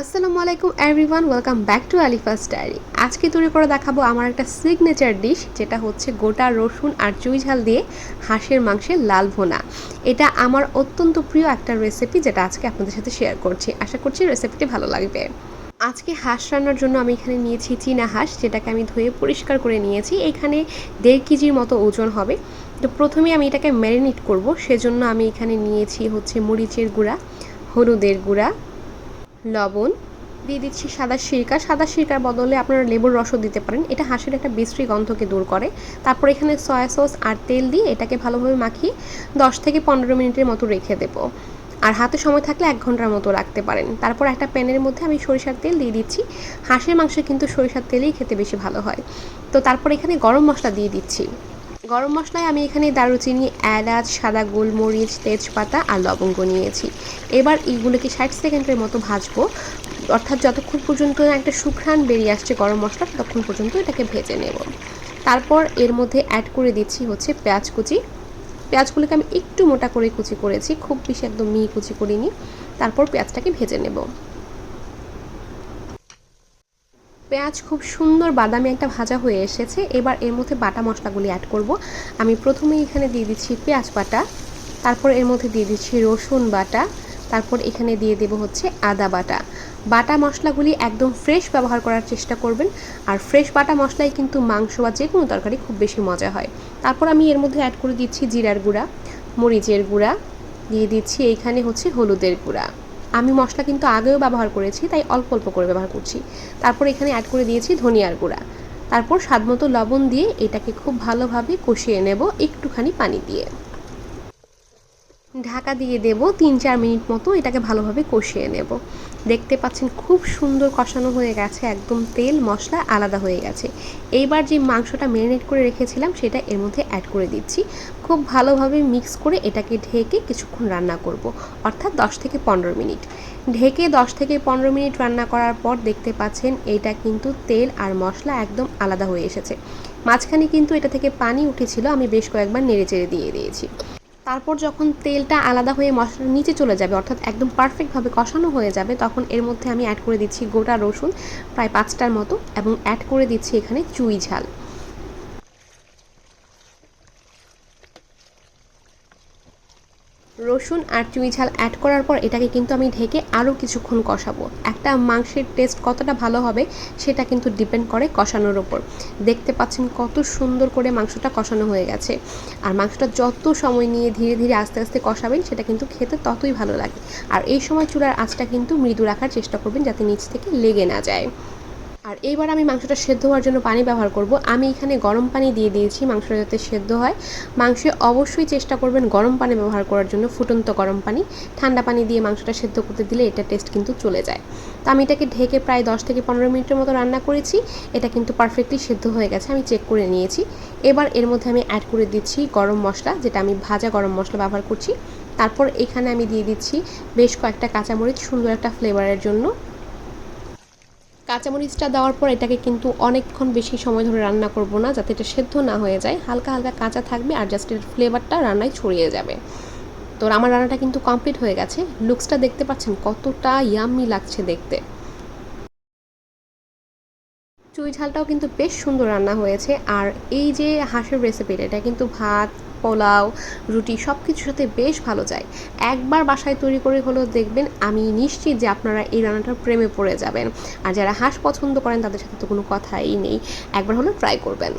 আসসালামু আলাইকুম everyone welcome back to Alifa's diary আজকে তৈরি করে দেখাবো আমার একটা সিগনেচার ডিশ যেটা হচ্ছে গোটা রসুন আর চুই ঝাল দিয়ে হাঁসের মাংসের লাল ভোনা। এটা আমার অত্যন্ত প্রিয় একটা রেসিপি যেটা আজকে আপনাদের সাথে শেয়ার করছি। আশা করছি রেসিপিটি ভালো লাগবে। আজকে হাঁস রান্নার জন্য আমি এখানে নিয়েছি চীনা হাঁস, যেটাকে আমি ধুয়ে পরিষ্কার করে নিয়েছি। এখানে দেড় কেজির মতো ওজন হবে। তো প্রথমে আমি এটাকে ম্যারিনেট করব। সেজন্য আমি এখানে নিয়েছি হচ্ছে মরিচের গুঁড়া, হলুদের গুঁড়া লবণ দিয়ে দিচ্ছি সাদা সিরকা। সাদা সিরকার বদলে আপনারা লেবুর রসও দিতে পারেন। এটা হাঁসের একটা বিশ্রী গন্ধকে দূর করে। তারপর এখানে সয়া সস আর তেল দিয়ে এটাকে ভালোভাবে মাখিয়ে দশ থেকে পনেরো মিনিটের মতো রেখে দেবো। আর হাতে সময় থাকলে এক ঘণ্টার মতো রাখতে পারেন। তারপর একটা প্যানের মধ্যে আমি সরিষার তেল দিয়ে দিচ্ছি। হাঁসের মাংসে কিন্তু সরিষার তেলেই খেতে বেশি ভালো হয়। তো তারপর এখানে গরম মশলা দিয়ে দিচ্ছি। গরম মশলায় আমি এখানে দারুচিনি, এলাচ, সাদা গোলমরিচ, তেজপাতা আর লবঙ্গ নিয়েছি। এবার এইগুলোকে ষাট সেকেন্ডের মতো ভাজবো। অর্থাৎ যতক্ষণ পর্যন্ত একটা সুঘ্রাণ বেরিয়ে আসছে গরম মশলা, ততক্ষণ পর্যন্ত এটাকে ভেজে নেব। তারপর এর মধ্যে অ্যাড করে দিচ্ছি হচ্ছে পেঁয়াজ কুচি। পেঁয়াজগুলোকে আমি একটু মোটা করে কুচি করেছি, খুব বেশি একদম মিহি কুচি করিনি। তারপর পেঁয়াজটাকে ভেজে নেব। পেঁয়াজ খুব সুন্দর বাদামি একটা ভাজা হয়ে এসেছে। এবার এর মধ্যে বাটা মশলাগুলি অ্যাড করব। আমি প্রথমে এখানে দিয়ে দিচ্ছি পেঁয়াজ বাটা, তারপর এর মধ্যে দিয়ে দিচ্ছি রসুন বাটা, তারপর এখানে দিয়ে দেব হচ্ছে আদা বাটা। বাটা মশলাগুলি একদম ফ্রেশ ব্যবহার করার চেষ্টা করবেন। আর ফ্রেশ বাটা মশলাই কিন্তু মাংস বা যে কোনো তরকারি খুব বেশি মজা হয়। তারপর আমি এর মধ্যে অ্যাড করে দিচ্ছি জিরার গুঁড়া, মরিচের গুঁড়া, দিয়ে দিচ্ছি এইখানে হচ্ছে হলুদের গুঁড়া। আমি মশলা কিন্তু আগেও ব্যবহার করেছি, তাই অল্প অল্প করে ব্যবহার করছি। তারপর এখানে অ্যাড করে দিয়েছি ধনিয়ার গুঁড়া। তারপর স্বাদমতো লবণ দিয়ে এটাকে খুব ভালোভাবে কষিয়ে নেব একটুখানি পানি দিয়ে। ঢাকা দিয়ে দেব তিন চার মিনিট মতো এটাকে ভালোভাবে কষিয়ে নেব। দেখতে পাচ্ছেন খুব সুন্দর কষানো হয়ে গেছে, একদম তেল, মশলা আলাদা হয়ে গেছে। এইবার যে মাংসটা ম্যারিনেট করে রেখেছিলাম সেটা এর মধ্যে অ্যাড করে দিচ্ছি। খুব ভালোভাবে মিক্স করে এটাকে ঢেকে কিছুক্ষণ রান্না করব, অর্থাৎ দশ থেকে পনেরো মিনিট। ঢেকে দশ থেকে পনেরো মিনিট রান্না করার পর দেখতে পাচ্ছেন এটা কিন্তু তেল আর মশলা একদম আলাদা হয়ে এসেছে। মাঝখানে কিন্তু এটা থেকে পানি উঠেছিল, আমি বেশ কয়েকবার নেড়ে চেড়ে দিয়ে দিয়েছি। তারপর যখন তেলটা আলাদা হয়ে মশলার নিচে চলে যাবে, অর্থাৎ একদম পারফেক্টভাবে কষানো হয়ে যাবে, তখন এর মধ্যে আমি অ্যাড করে দিচ্ছি গোটা রসুন, প্রায় পাঁচটার মতো, এবং অ্যাড করে দিচ্ছি এখানে চুই ঝাল। রসুন আর চুই ঝাল অ্যাড করার পর এটাকে কিন্তু আমি ঢেকে আরও কিছুক্ষণ কষাবো। একটা মাংসের টেস্ট কতটা ভালো হবে সেটা কিন্তু ডিপেন্ড করে কষানোর ওপর দেখতে পাচ্ছেন কত সুন্দর করে মাংসটা কষানো হয়ে গেছে। আর মাংসটা যত সময় নিয়ে ধীরে ধীরে আস্তে আস্তে কষাবেন সেটা কিন্তু খেতে ততই ভালো লাগে। আর এই সময় চুলার আঁচটা কিন্তু মৃদু রাখার চেষ্টা করবেন যাতে নিচ থেকে লেগে না যায়। আর এইবার আমি মাংসটা সেদ্ধ হওয়ার জন্য পানি ব্যবহার করব। আমি এখানে গরম পানি দিয়ে দিয়েছি, মাংসটা যাতে সেদ্ধ হয়। মাংসে অবশ্যই চেষ্টা করবেন গরম পানি ব্যবহার করার জন্য, ফুটন্ত গরম পানি। ঠান্ডা পানি দিয়ে মাংসটা সেদ্ধ করতে দিলে এটা টেস্ট কিন্তু চলে যায়। তো আমি এটাকে ঢেকে প্রায় দশ থেকে পনেরো মিনিটের মতো রান্না করেছি। এটা কিন্তু পারফেক্টলি সেদ্ধ হয়ে গেছে, আমি চেক করে নিয়েছি। এবার এর মধ্যে আমি অ্যাড করে দিচ্ছি গরম মশলা, যেটা আমি ভাজা গরম মশলা ব্যবহার করছি। তারপর এখানে আমি দিয়ে দিচ্ছি বেশ কয়েকটা কাঁচামরিচ, সুন্দর একটা ফ্লেভারের জন্য। কাঁচামরিচটা দেওয়ার পর এটাকে কিন্তু অনেকক্ষণ বেশি সময় ধরে রান্না করব না, যাতে এটা সেদ্ধ না হয়ে যায়। হালকা হালকা কাঁচা থাকবে আর জাস্ট এর ফ্লেভারটা রান্নায় ছড়িয়ে যাবে। তো আমার রান্নাটা কিন্তু কমপ্লিট হয়ে গেছে। লুকসটা দেখতে পাচ্ছেন, কতটা ইয়াম্মি লাগছে দেখতে। চুই ঝালটাও কিন্তু বেশ সুন্দর রান্না হয়েছে। আর এই যে হাঁসের রেসিপিটা এটা কিন্তু ভাত পোলাও, রুটি সব কিছুর সাথে বেশ ভালো যায়। একবার বাসায় তৈরি করে হলেও দেখবেন, আমি নিশ্চিত যে আপনারা এই রান্নাটার প্রেমে পড়ে যাবেন। আর যারা হাঁস পছন্দ করেন, তাদের সাথে তো কোনো কথাই নেই। একবার হলেও ট্রাই করবেন।